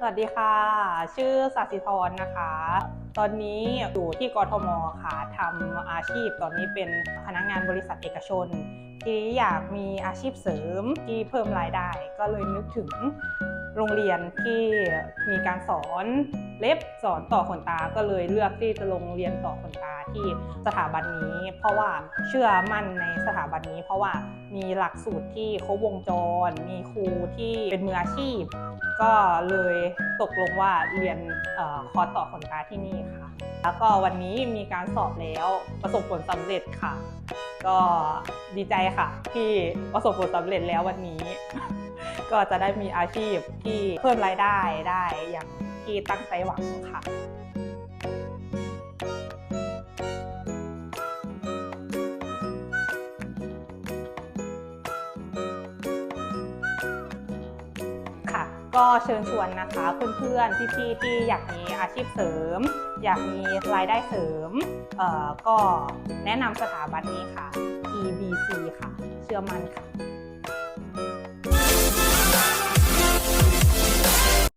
สวัสดีค่ะ ชื่อสัสิธรนะคะ ตอนนี้อยู่ที่กทมค่ะทำอาชีพตอนนี้เป็นพนักงานบริษัทเอกชน ที่อยากมีอาชีพเสริมที่เพิ่มรายได้ ก็เลยนึกถึง โรงเรียนที่มีการสอนเล็บสอนต่อขนตาก็เลยเลือกที่จะลงเรียนต่อขนตาที่สถาบันนี้ เพราะว่าเชื่อมั่นในสถาบันนี้ เพราะว่ามีหลักสูตรที่ครบวงจร มีครูที่เป็นมืออาชีพ ก็เลยตกลงว่าเรียนออคอร์สต่อขนตาที่นี่ค่ะ แล้วก็วันนี้มีการสอบแล้วประสบผลสำเร็จค่ะ ก็ดีใจค่ะที่ประสบผลสำเร็จแล้ววันนี้ ก็จะได้มีอาชีพที่เพิ่มรายได้ได้อย่างที่ตั้งใจหวังค่ะค่ะก็เชิญชวนนะคะเพื่อนๆพี่ๆที่อยากมีอาชีพเสริม อยากมีรายได้เสริมเอ่อก็แนะนำสถาบันนี้ค่ะ EBC ค่ะ เชื่อมั่นค่ะ